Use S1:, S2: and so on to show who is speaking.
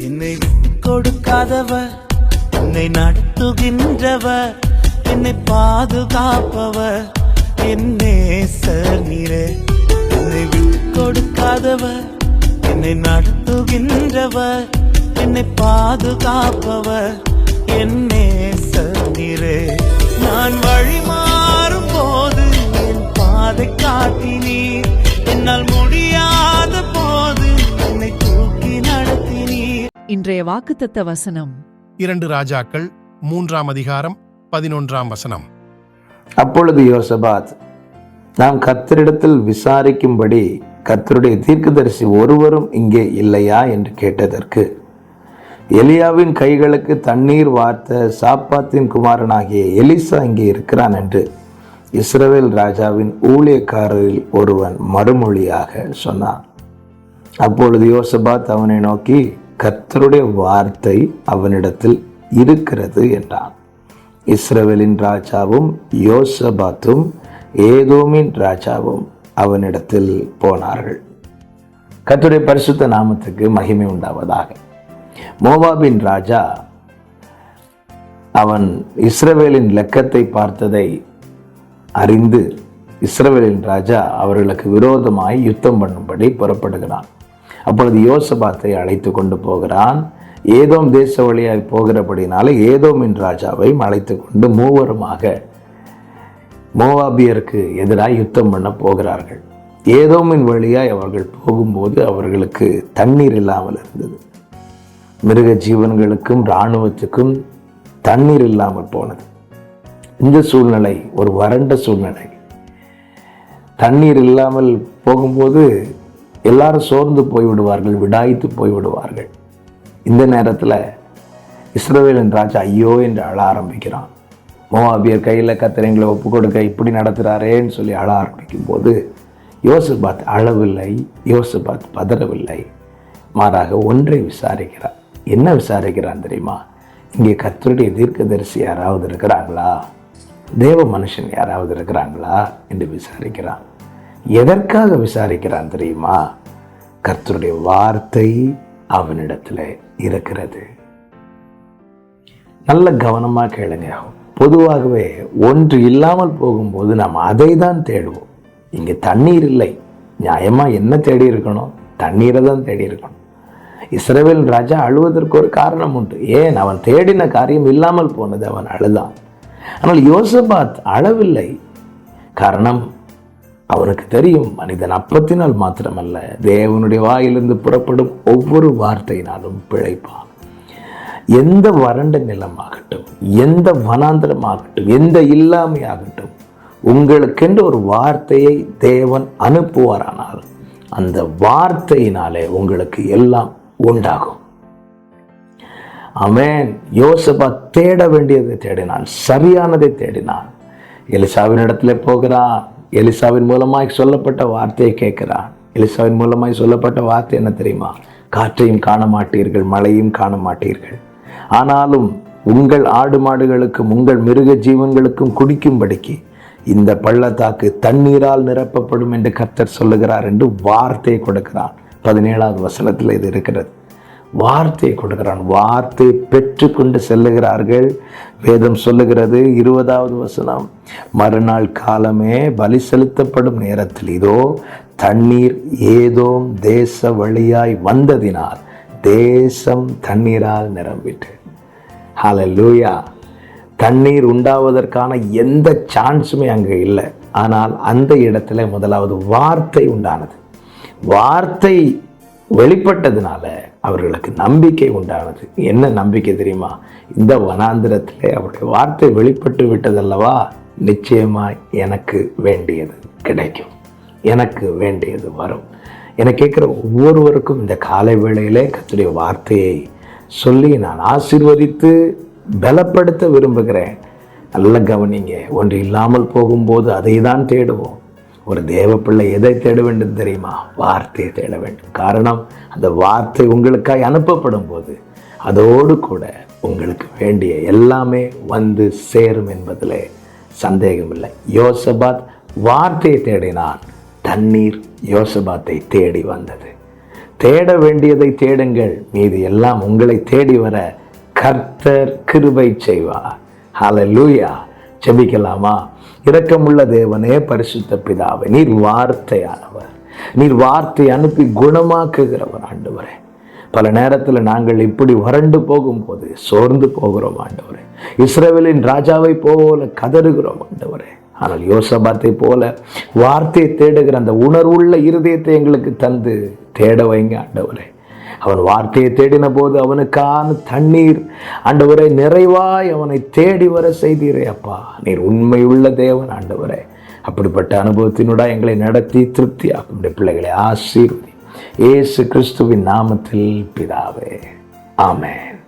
S1: என்னை கொடுக்காதவர் என்னை நடத்துகின்றவர் என்னை பாதுகாப்பவர் என்னே நீரே என்னை விட்டு கொடுக்காதவர் என்னை நடத்துகின்றவர் என்னை பாதுகாப்பவர் என்னே நீரே நான் வழிமா
S2: இன்றைய வாக்குத்தத்த வசனம்.
S3: இரண்டு ராஜாக்கள் மூன்றாம் அதிகாரம் பதினொன்றாம் வசனம்.
S4: அப்பொழுது யோசபாத் நாம் கர்த்தரிடத்தில் விசாரிக்கும்படி கர்த்தருடைய தீர்க்கதரிசி ஒருவரும் இங்கே இல்லையா? என்று கேட்டதற்கு எலியாவின் கைகளுக்கு தண்ணீர் வார்த்த சாப்பாத்தின் குமாரனாகிய எலிசா இங்கே இருக்கிறான் என்று இஸ்ரவேல் ராஜாவின் ஊழியக்காரரில் ஒருவன் மறுமொழியாக சொன்னான். அப்பொழுது யோசபாத் அவனை நோக்கி கர்த்தருடைய வார்த்தை அவனிடத்தில் இருக்கிறது என்றான். இஸ்ரவேலின் ராஜாவும் யோசபாத்தும் ஏதோமின் ராஜாவும் அவனிடத்தில் போனார்கள். கத்துடைய பரிசுத்த நாமத்துக்கு மகிமை உண்டாவதாக. மோவாபின் ராஜா அவன் இஸ்ரவேலின் லெக்கத்தை பார்த்ததை அறிந்து இஸ்ரவேலின் ராஜா அவர்களுக்கு விரோதமாய் யுத்தம் பண்ணும்படி புறப்படுகிறான். அப்பொழுது யோசபாத்தை அழைத்து கொண்டு போகிறான். ஏதோம் தேச வழியாய் போகிறபடினால ஏதோமின் ராஜாவை அழைத்து கொண்டு மூவருமாக மோவாபியருக்கு எதிராக யுத்தம் பண்ண போகிறார்கள். ஏதோமின் வழியாய் அவர்கள் போகும்போது அவர்களுக்கு தண்ணீர் இல்லாமல் இருந்தது. மிருக ஜீவன்களுக்கும் இராணுவத்துக்கும் தண்ணீர் இல்லாமல் போனது. இந்த சூழ்நிலை ஒரு வறண்ட சூழ்நிலை. தண்ணீர் இல்லாமல் போகும்போது எல்லாரும் சோர்ந்து போய்விடுவார்கள் விடாய்த்து போய்விடுவார்கள். இந்த நேரத்தில் இஸ்ரவேலின் ராஜா ஐயோ என்று அழ ஆரம்பிக்கிறான். மோவாபியர் கையில் கத்திரங்களை ஒப்பு கொடுக்க இப்படி நடத்துகிறாரேன்னு சொல்லி அழ ஆரம்பிக்கும் போது யோசபாத் அழவில்லை யோசபாத் பதறவில்லை. மாறாக ஒன்றை விசாரிக்கிறார். என்ன விசாரிக்கிறான் தெரியுமா? இங்கே கத்தருடைய தீர்க்கதரிசி யாராவது இருக்கிறாங்களா? தேவ மனுஷன் யாராவது இருக்கிறாங்களா? என்று விசாரிக்கிறான். எதற்காக விசாரிக்கிறான் தெரியுமா? கர்த்தருடைய வார்த்தை அவனிடத்தில் இருக்கிறது. நல்ல கவனமாக கேளுங்க. பொதுவாகவே ஒன்று இல்லாமல் போகும்போது நாம் அதை தான் தேடுவோம். இங்கே தண்ணீர் இல்லை. நியாயமாக என்ன தேடி இருக்கணும்? தண்ணீரை தான் தேடி இருக்கணும். இஸ்ரவேல் ராஜா அழுவதற்கு ஒரு காரணம் உண்டு. ஏன்? அவன் தேடின காரியம் இல்லாமல் போனது அவன் அழுதான். ஆனால் யோசபாத் அழவில்லை. காரணம் அவனுக்கு தெரியும் மனிதன் அப்பத்தினால் மாத்திரமல்ல தேவனுடைய வாயிலிருந்து புறப்படும் ஒவ்வொரு வார்த்தையினாலும் பிழைப்பான். எந்த வறண்ட நிலமாகட்டும் எந்த வனாந்திரமாகட்டும் எந்த இல்லாமையாகட்டும் உங்களுக்கென்று ஒரு வார்த்தையை தேவன் அனுப்புவாரானால் அந்த வார்த்தையினாலே உங்களுக்கு எல்லாம் உண்டாகும். அமேன் யோசபா தேட வேண்டியதை தேடினான் சரியானதை தேடினான். எலிசாவின் இடத்துல போகிறான். எலிசாவின் மூலமாய் சொல்லப்பட்ட வார்த்தையை கேட்கிறான். எலிசாவின் மூலமாய் சொல்லப்பட்ட வார்த்தை என்ன தெரியுமா? காற்றையும் காண மாட்டீர்கள் மழையும் காண மாட்டீர்கள் ஆனாலும் உங்கள் ஆடு மாடுகளுக்கும் உங்கள் மிருக ஜீவன்களுக்கும் குடிக்கும்படிக்கு இந்த பள்ளத்தாக்கு தண்ணீரால் நிரப்பப்படும் என்று கர்த்தர் சொல்லுகிறார் என்று வார்த்தை கொடுக்கிறான். பதினேழாவது வசனத்தில் இது இருக்கிறது. வார்த்தையை கொடுக்கிறான். வார்த்தை பெற்றுக்கொண்டு செல்லுகிறார்கள். வேதம் சொல்லுகிறது இருபதாவது வசனம். மறுநாள் காலமே பலி செலுத்தப்படும் நேரத்தில் இதோ தண்ணீர் ஏதோ தேச வழியாய் வந்ததினால் தேசம் தண்ணீரால் நிரம்பிட்டு ஹalleluya. தண்ணீர் உண்டாவதற்கான எந்த சான்ஸுமே அங்கே இல்லை. ஆனால் அந்த இடத்துல முதலாவது வார்த்தை உண்டானது. வார்த்தை வெளிப்பட்டதுனால அவர்களுக்கு நம்பிக்கை உண்டானது. என்ன நம்பிக்கை தெரியுமா? இந்த வனாந்திரத்தில் அவருடைய வார்த்தை வெளிப்பட்டு விட்டதல்லவா? நிச்சயமாக எனக்கு வேண்டியது கிடைக்கும். எனக்கு வேண்டியது வரும். என கேட்குற ஒவ்வொருவருக்கும் இந்த காலை வேளையிலே கத்துடைய வார்த்தையை சொல்லி நான் ஆசீர்வதித்து பலப்படுத்த விரும்புகிறேன். நல்ல கவனிங்க. ஒன்று இல்லாமல் போகும்போது அதை தான் தேடுவோம். ஒரு தேவ பிள்ளை எதை தேட வேண்டும் தெரியுமா? வார்த்தையை தேட வேண்டும். காரணம் அந்த வார்த்தை உங்களுக்காய் அனுப்பப்படும் போது அதோடு கூட உங்களுக்கு வேண்டிய எல்லாமே வந்து சேரும் என்பதில் சந்தேகமில்லை. யோசபாத் வார்த்தையை தேடினான். தண்ணீர் யோசபாத்தை தேடி வந்தது. தேட வேண்டியதை தேடுங்கள். மீது எல்லாம் உங்களை தேடி வர கர்த்தர் கிருபை செய்வார். லூயா ஜெபிக்கலாமா? இரக்கமுள்ள தேவனே பரிசுத்த பிதாவே நீர் வார்த்தையானவர். நீர் வார்த்தை அனுப்பி குணமாக்குகிறவர் ஆண்டவரே. பல நேரத்தில் நாங்கள் இப்படி வறண்டு போகும்போது சோர்ந்து போகிறோம் ஆண்டவரே. இஸ்ரேவேலின் ராஜாவை போல கதறுகிறோம் ஆண்டவரே. ஆனால் யோசபாத்தை போல வார்த்தையை தேடுகிற அந்த உணர்வுள்ள இருதயத்தை எங்களுக்கு தந்து தேட வைங்க ஆண்டவரே. அவன் வார்த்தையை தேடின போது அவனுக்கான தண்ணீர். ஆண்டவரை நிறைவாய் அவனை தேடி வர செய்தீரே அப்பா. நீர் உண்மையுள்ள தேவன் ஆண்டவரே. அப்படிப்பட்ட அனுபவத்தினூட எங்களை நடத்தி திருப்தியாக்கும். உம்முடைய பிள்ளைகளை ஆசீர்வதி. இயேசு கிறிஸ்துவின் நாமத்தில் பிதாவே. ஆமேன்.